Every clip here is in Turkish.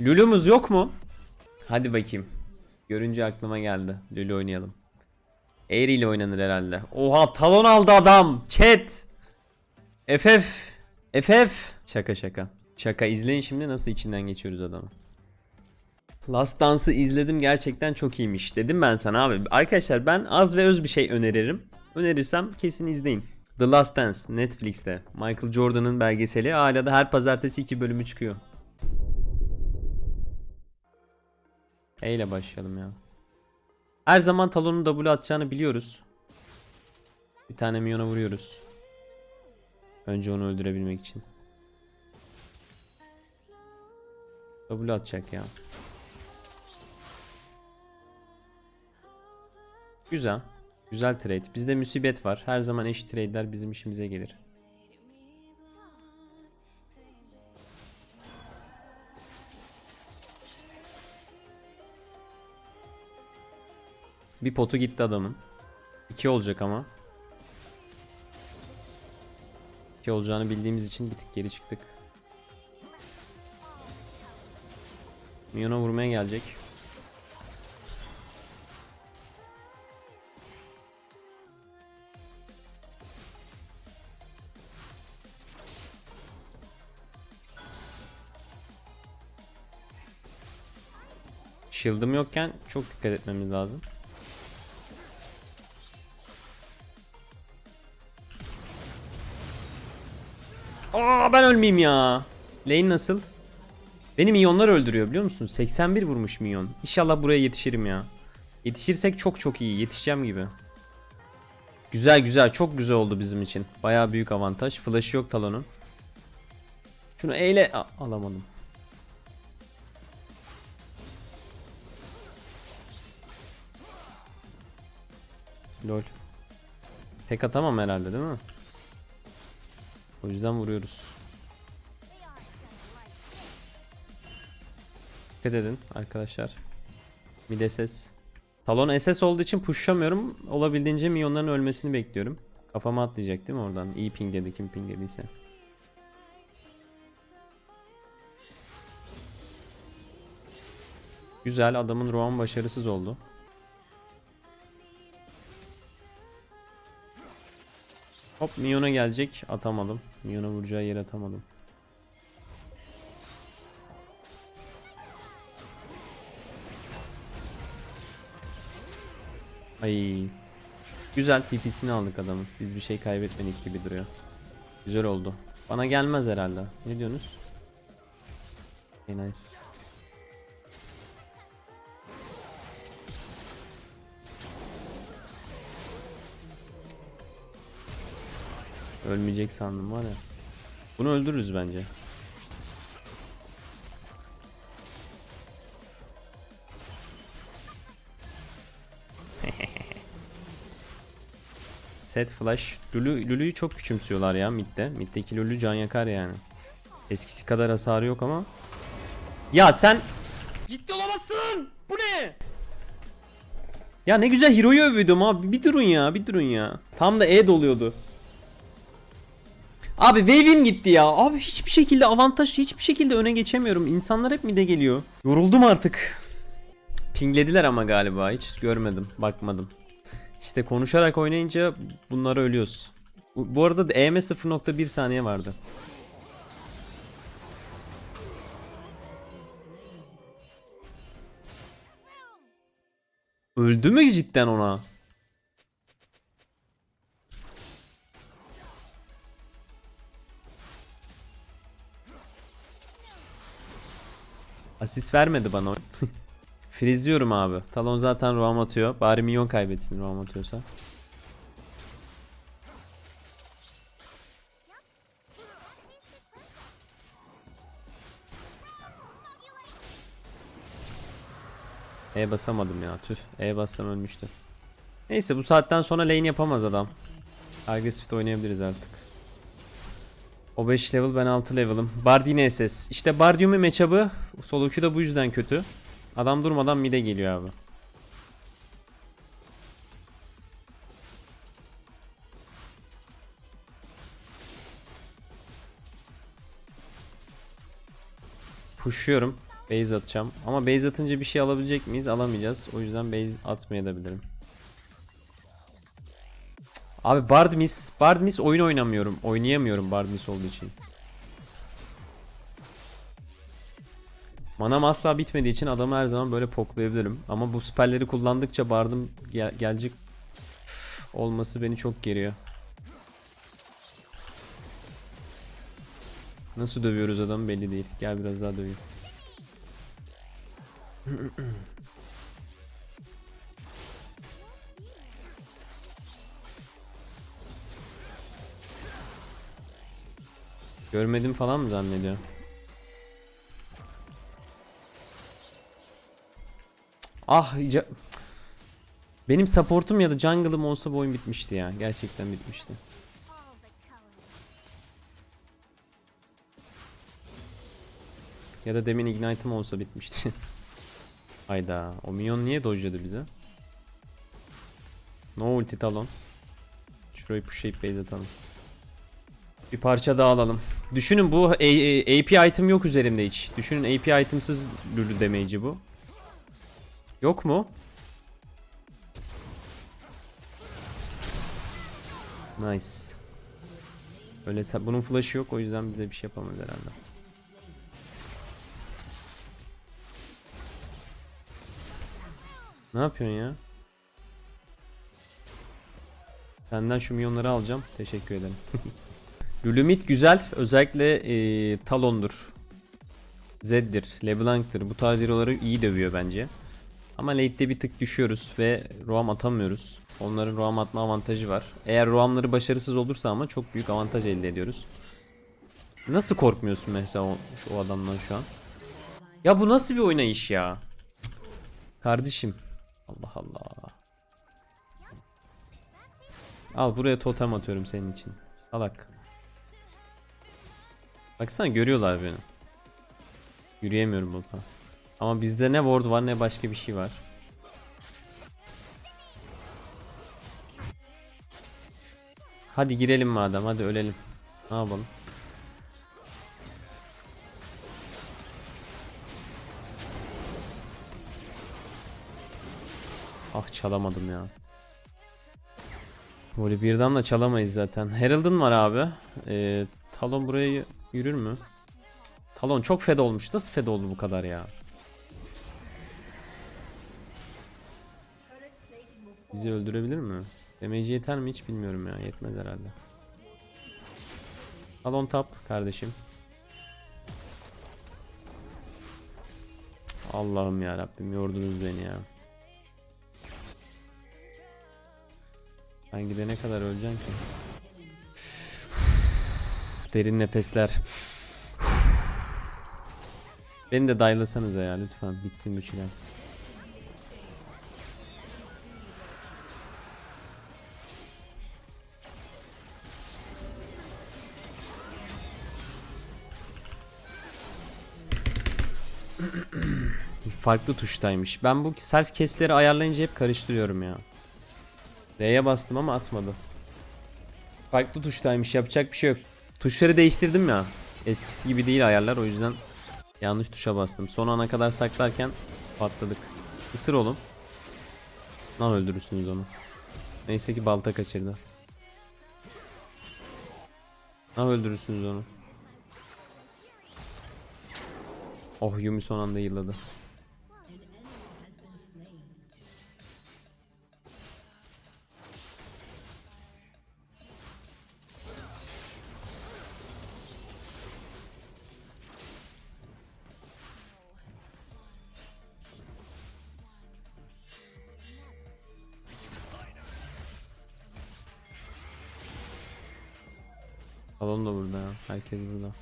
Lulu'muz yok mu? Hadi bakayım. Görünce aklıma geldi. Lulu oynayalım. Air ile oynanır herhalde. Oha talon aldı adam. Chat. FF. FF. Şaka şaka. Şaka izleyin şimdi nasıl içinden geçiyoruz adamı. Last Dance'ı izledim gerçekten çok iyiymiş dedim ben sana abi. Arkadaşlar ben az ve öz bir şey öneririm. Önerirsem kesin izleyin. The Last Dance Netflix'te. Michael Jordan'ın belgeseli hala da her pazartesi iki bölümü çıkıyor. E ile başlayalım ya. Her zaman talonun W atacağını biliyoruz. Bir tane minyona vuruyoruz. Önce onu öldürebilmek için. W atacak ya. Güzel. Güzel trade. Bizde musibet var. Her zaman eşit trade'ler bizim işimize gelir. Bir potu gitti adamın. İki olacak ama. İki olacağını bildiğimiz için bir tık geri çıktık. Minyona vurmaya gelecek. Shield'ım yokken çok dikkat etmemiz lazım. Ben ölmeyeyim ya. Lane nasıl? Beni minyonlar öldürüyor biliyor musun? 81 vurmuş minyon. İnşallah buraya yetişirim ya. Yetişirsek çok çok iyi. Yetişeceğim gibi. Güzel güzel. Çok güzel oldu bizim için. Bayağı büyük avantaj. Flash'ı yok talonun. Şunu eyle... A- alamadım. Lol. Tek atamam herhalde değil mi? O yüzden vuruyoruz. Dikkat edin arkadaşlar. Mid SS. Talon SS olduğu için pushlamıyorum. Olabildiğince minyonların ölmesini bekliyorum. Kafama atlayacak değil mi oradan? İyi ping dedi kim ping. Güzel adamın Roam başarısız oldu. Hop Mion'a gelecek. Atamadım. Mion'a vuracağı yere atamadım. Ay. Güzel TP'sini aldık adamın. Biz bir şey kaybetmedik gibi duruyor. Güzel oldu. Bana gelmez herhalde. Ne diyorsunuz? Okay, nice. Ölmeyecek sandım var ya. Bunu öldürürüz bence. Set flash. Lulu, Lulu'yu çok küçümsüyorlar ya midde. Middeki Lulu can yakar yani. Eskisi kadar hasarı yok ama. Ya sen ciddi olamazsın. Bu ne? Ya ne güzel Hero'yu övüyordum abi. Bir durun ya, bir durun ya. Tam da E doluyordu. Abi wave'im gitti ya. Abi hiçbir şekilde avantaj, hiçbir şekilde öne geçemiyorum. İnsanlar hep mide geliyor. Yoruldum artık. Pinglediler ama galiba. Hiç görmedim, bakmadım. İşte konuşarak oynayınca bunları ölüyoruz. Bu arada EM 0.1 saniye vardı. Öldü mü cidden ona? Asist vermedi bana. Frizliyorum abi. Talon zaten roam atıyor. Bari milyon kaybetsin roam atıyorsa. E basamadım ya tüh. E bassam ölmüştü. Neyse bu saatten sonra lane yapamaz adam. Agresif oynayabiliriz artık. O 5 level ben 6 level'ım. Bard SS. İşte Bard Yumi matchup'ı solo da bu yüzden kötü. Adam durmadan mid'e geliyor abi. Push'uyorum. Base atacağım. Ama base atınca bir şey alabilecek miyiz? Alamayacağız. O yüzden base atmayabilirim. Abi Bard Miss. Bard Miss oyun oynamıyorum. Oynayamıyorum Bard Miss olduğu için. Manam asla bitmediği için adamı her zaman böyle poklayabilirim. Ama bu spellleri kullandıkça Bard'ım gel- gelecek olması beni çok geriyor. Nasıl dövüyoruz adamı belli değil. Gel biraz daha döveyim. Görmedim falan mı zannediyor? Ah ca- benim supportum ya da jungle'ım olsa bu oyun bitmişti ya. Gerçekten bitmişti. Ya da demin ignite'ım olsa bitmişti. Hayda. O minyon niye dodge'ladı bize? No ulti talon. Şurayı pushlayıp base atalım. Bir parça daha alalım. Düşünün bu AP item yok üzerimde hiç. Düşünün AP itemsız lülü damage'i bu. Yok mu? Nice. Öyle bunun flash'ı yok o yüzden bize bir şey yapamaz herhalde. Ne yapıyorsun ya? Senden şu milyonları alacağım. Teşekkür ederim. Lulumit güzel. Özellikle eee, Talon'dur. Zed'dir. LeBlanc'tır. Bu tarz iyi dövüyor bence. Ama late'de bir tık düşüyoruz ve roam atamıyoruz. Onların roam atma avantajı var. Eğer roamları başarısız olursa ama çok büyük avantaj elde ediyoruz. Nasıl korkmuyorsun mesela o, şu adamdan şu an? Ya bu nasıl bir oynayış ya? Kardeşim. Allah Allah. Al buraya totem atıyorum senin için. Salak. Baksana görüyorlar beni. Yürüyemiyorum burada. Ama bizde ne ward var ne başka bir şey var. Hadi girelim madem hadi ölelim. Ne yapalım? Ah çalamadım ya. Böyle birden de çalamayız zaten. Herald'ın var abi. Ee, Talon buraya yürür mü? Talon çok fed olmuş. Nasıl fed oldu bu kadar ya? Bizi öldürebilir mi? Demeci yeter mi hiç bilmiyorum ya. Yetmez herhalde. Talon tap kardeşim. Allah'ım ya Rabbim yordunuz beni ya. Ben gidene kadar öleceksin ki. Derin nefesler. Beni de daylasanıza ya lütfen bitsin bu çilem. Farklı tuştaymış. Ben bu self kestleri ayarlayınca hep karıştırıyorum ya. R'ye bastım ama atmadı. Farklı tuştaymış yapacak bir şey yok. Tuşları değiştirdim ya. Eskisi gibi değil ayarlar o yüzden yanlış tuşa bastım. Son ana kadar saklarken patladık. Isır oğlum. Lan öldürürsünüz onu. Neyse ki balta kaçırdı. Lan öldürürsünüz onu. Oh Yumi son anda yılladı. Salon da burada ya. Herkes burada.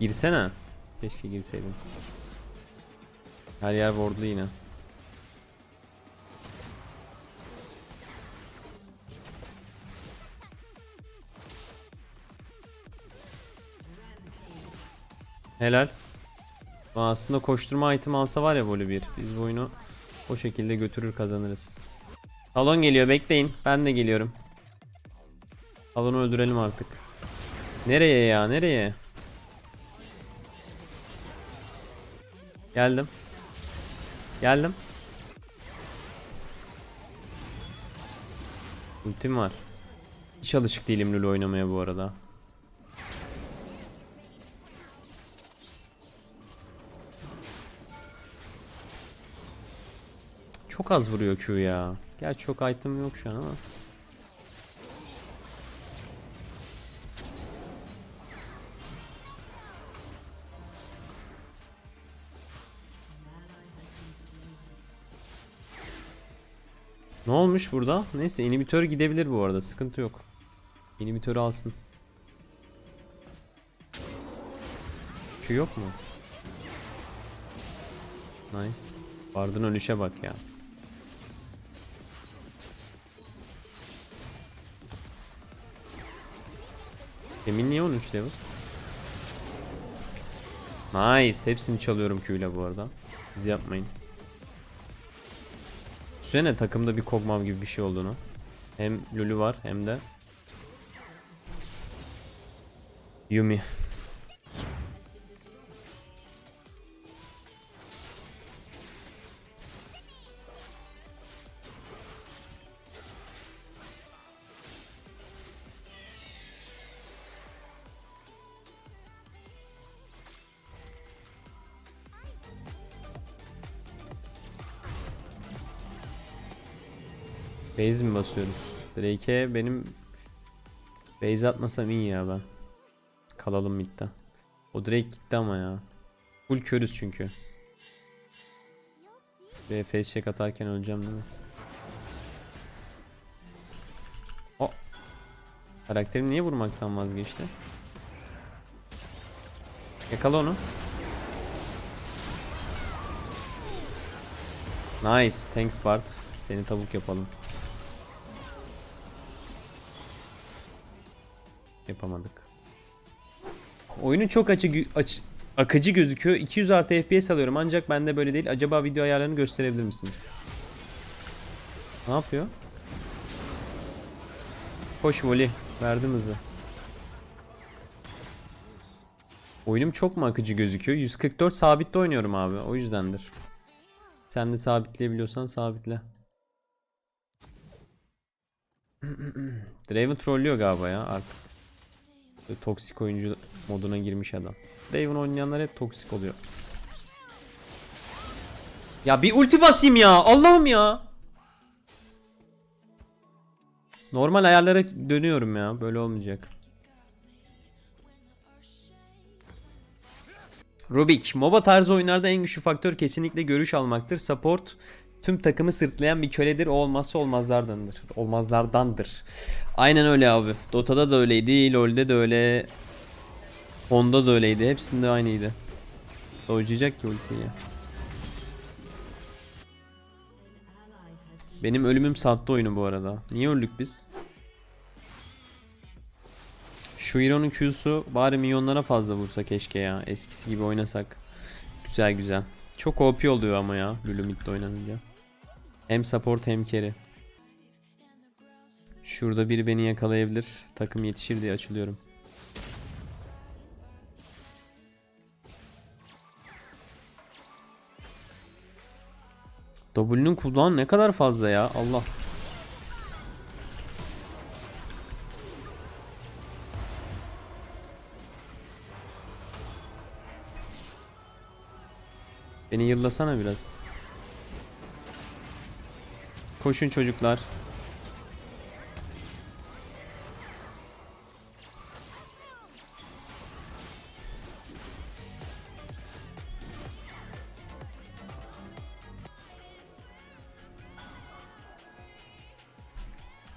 Girsene. Keşke girseydin. Her yer wardlu yine. Helal. Aslında koşturma item alsa var ya böyle bir. Biz bu oyunu o şekilde götürür kazanırız. Talon geliyor bekleyin. Ben de geliyorum. Talon'u öldürelim artık. Nereye ya nereye? Geldim. Geldim. Ultim var. Hiç alışık değilim LoL oynamaya bu arada. Çok az vuruyor Q ya. Gerçi çok item yok şu an ama. Ne olmuş burada? Neyse inhibitör gidebilir bu arada. Sıkıntı yok. İnhibitörü alsın. Q yok mu? Nice. Vardın ölüşe bak ya. Emin niye 13 level? Nice. Hepsini çalıyorum Q ile bu arada. Siz yapmayın. Düşünsene takımda bir Kog'Maw gibi bir şey olduğunu. Hem Lulu var hem de Yumi. Base mi basıyoruz? Drake'e benim base atmasam iyi ya ben. Kalalım midde. O Drake gitti ama ya. Full körüz çünkü. Ve face check atarken öleceğim değil mi? O. Karakterim niye vurmaktan vazgeçti? Yakala onu. Nice. Thanks Bart. Seni tavuk yapalım. Yapamadık. Oyunun çok açı, aç, akıcı gözüküyor. 200 artı FPS alıyorum ancak bende böyle değil. Acaba video ayarlarını gösterebilir misin? Ne yapıyor? Koş voli. Verdim hızı. Oyunum çok mu akıcı gözüküyor? 144 sabitte oynuyorum abi. O yüzdendir. Sen de sabitleyebiliyorsan sabitle. Draven trollüyor galiba ya artık. Toksik oyuncu moduna girmiş adam. Draven oynayanlar hep toksik oluyor. Ya bir ulti basayım ya. Allah'ım ya. Normal ayarlara dönüyorum ya. Böyle olmayacak. Rubik, MOBA tarzı oyunlarda en güçlü faktör kesinlikle görüş almaktır. Support tüm takımı sırtlayan bir köledir. O olmazsa olmazlardandır. Olmazlardandır. Aynen öyle abi. Dota'da da öyleydi, LoL'de de öyle. Honda da öyleydi. Hepsinde aynıydı. Dojlayacak ki ultiyi. Benim ölümüm sattı oyunu bu arada. Niye öldük biz? Şu Hero'nun Q'su bari milyonlara fazla vursa keşke ya. Eskisi gibi oynasak. Güzel güzel. Çok OP oluyor ama ya Lulu midde oynanınca. Hem support hem carry. Şurada biri beni yakalayabilir. Takım yetişir diye açılıyorum. W'nun cooldown ne kadar fazla ya Allah. Beni yıllasana biraz. Koşun çocuklar.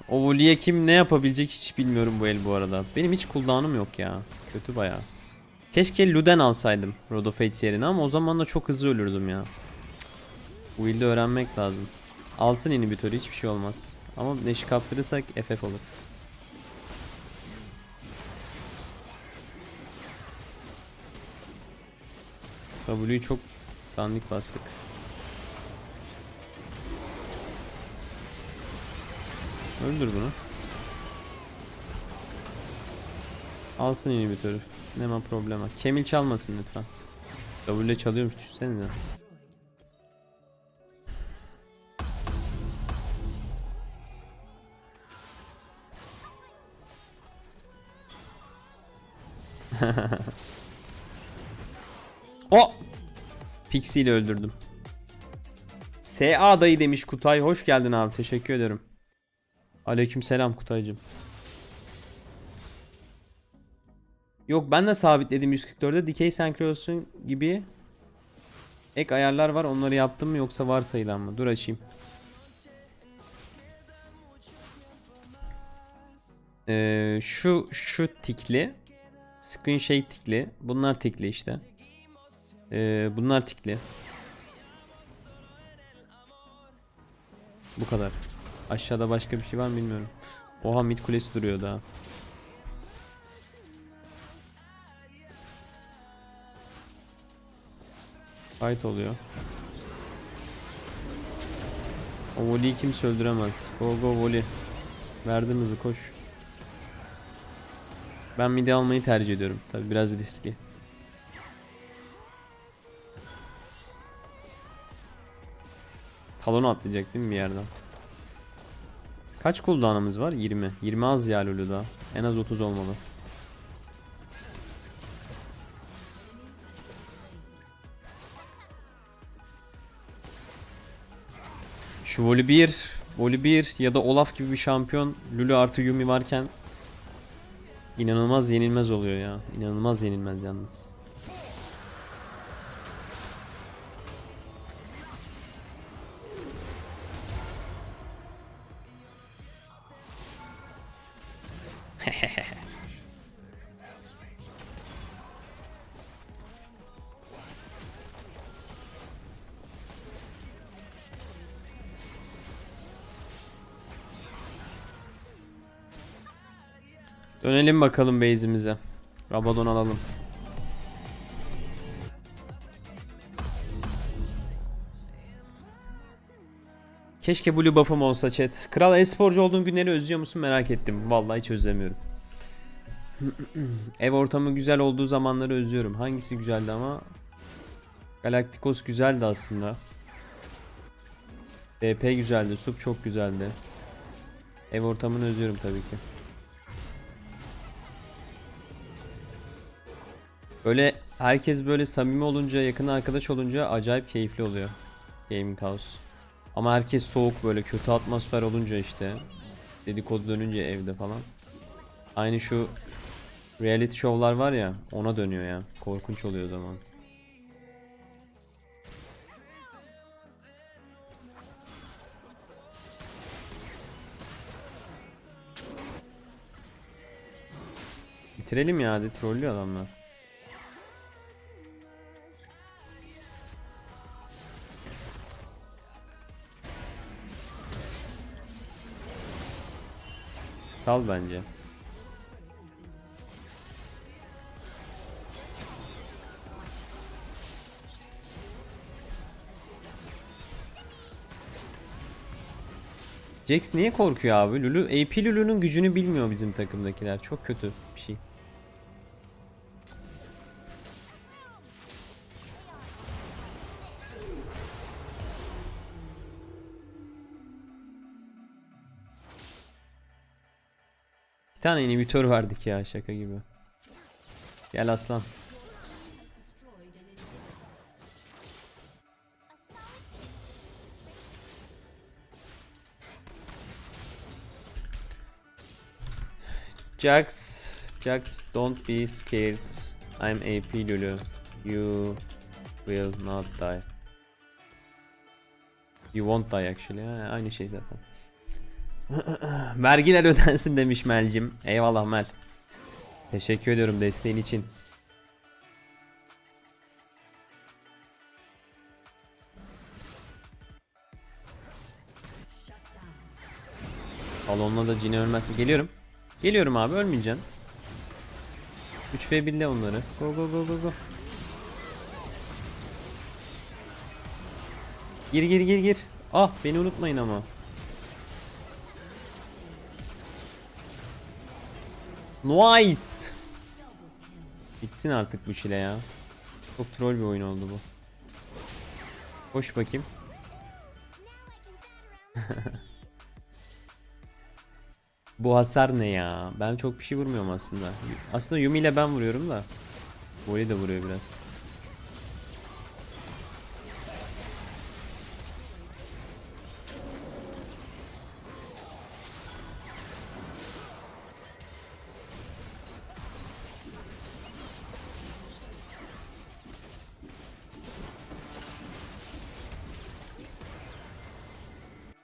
O Voli'ye kim ne yapabilecek hiç bilmiyorum bu el bu arada. Benim hiç cooldown'um yok ya. Kötü baya. Keşke Luden alsaydım Rod of Fates yerine ama o zaman da çok hızlı ölürdüm ya. Cık. Bu build'i öğrenmek lazım. Alsın inhibitörü hiçbir şey olmaz. Ama Nash'i kaptırırsak FF olur. W'yu çok dandik bastık. Öldür bunu. Alsın inhibitörü. Ne problema. Kemil çalmasın lütfen. W çalıyormuş düşünsenize. o! Pixie ile öldürdüm. SA dayı demiş Kutay. Hoş geldin abi. Teşekkür ederim. Aleyküm selam Kutaycım. Yok ben de sabitledim 144'e. Dikey senkronizacyon gibi ek ayarlar var. Onları yaptım mı yoksa varsayılan mı? Dur açayım. Ee, şu şu tikli. Screen shake tikli. Bunlar tikli işte. Ee, bunlar tikli. Bu kadar. Aşağıda başka bir şey var mı bilmiyorum. Oha mid kulesi duruyor daha. Fight oluyor. O voleyi kimse öldüremez. Go go volley. Verdim hızı koş. Ben midi almayı tercih ediyorum. Tabi biraz riskli. Talonu atlayacak değil mi bir yerden? Kaç cooldown'ımız var? 20. 20 az ya Lulu daha. En az 30 olmalı. Şu Volibear, Volibear ya da Olaf gibi bir şampiyon Lulu artı Yumi varken inanılmaz yenilmez oluyor ya. İnanılmaz yenilmez yalnız. Dönelim bakalım base'imize. Rabadon alalım. Keşke blue buff'ım olsa chat. Kral esporcu olduğum günleri özlüyor musun merak ettim. Vallahi hiç özlemiyorum. Ev ortamı güzel olduğu zamanları özlüyorum. Hangisi güzeldi ama Galacticos güzeldi aslında. DP güzeldi. Sup çok güzeldi. Ev ortamını özlüyorum tabii ki. Böyle herkes böyle samimi olunca, yakın arkadaş olunca acayip keyifli oluyor. Gaming House. Ama herkes soğuk böyle kötü atmosfer olunca işte dedikodu dönünce evde falan. Aynı şu reality show'lar var ya ona dönüyor ya. Korkunç oluyor o zaman. Bitirelim ya hadi trollüyor adamlar. Sal bence. Jax niye korkuyor abi? Lulu AP Lulu'nun gücünü bilmiyor bizim takımdakiler. Çok kötü bir şey. Bir tane inhibitör verdik ya şaka gibi. Gel aslan. Jax, Jax, don't be scared. I'm AP Lulu. You will not die. You won't die actually. Ha, aynı şey zaten. Vergiler ödensin demiş Melcim. Eyvallah Mel. Teşekkür ediyorum desteğin için. Balonla da cini ölmezsin. Geliyorum. Geliyorum abi ölmeyeceksin. 3 v 1'le onları. Go go go go go. Gir gir gir gir. Ah beni unutmayın ama. Nice. Bitsin artık bu çile ya. Çok troll bir oyun oldu bu. Koş bakayım. bu hasar ne ya? Ben çok bir şey vurmuyorum aslında. Aslında Yumi ile ben vuruyorum da. Voli de vuruyor biraz.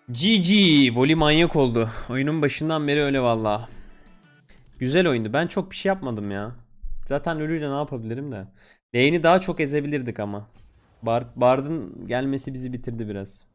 GG. Voli manyak oldu. Oyunun başından beri öyle valla. Güzel oyundu. Ben çok bir şey yapmadım ya. Zaten Lulu'yla ne yapabilirim de. Lane'i daha çok ezebilirdik ama. Bard, Bard'ın gelmesi bizi bitirdi biraz.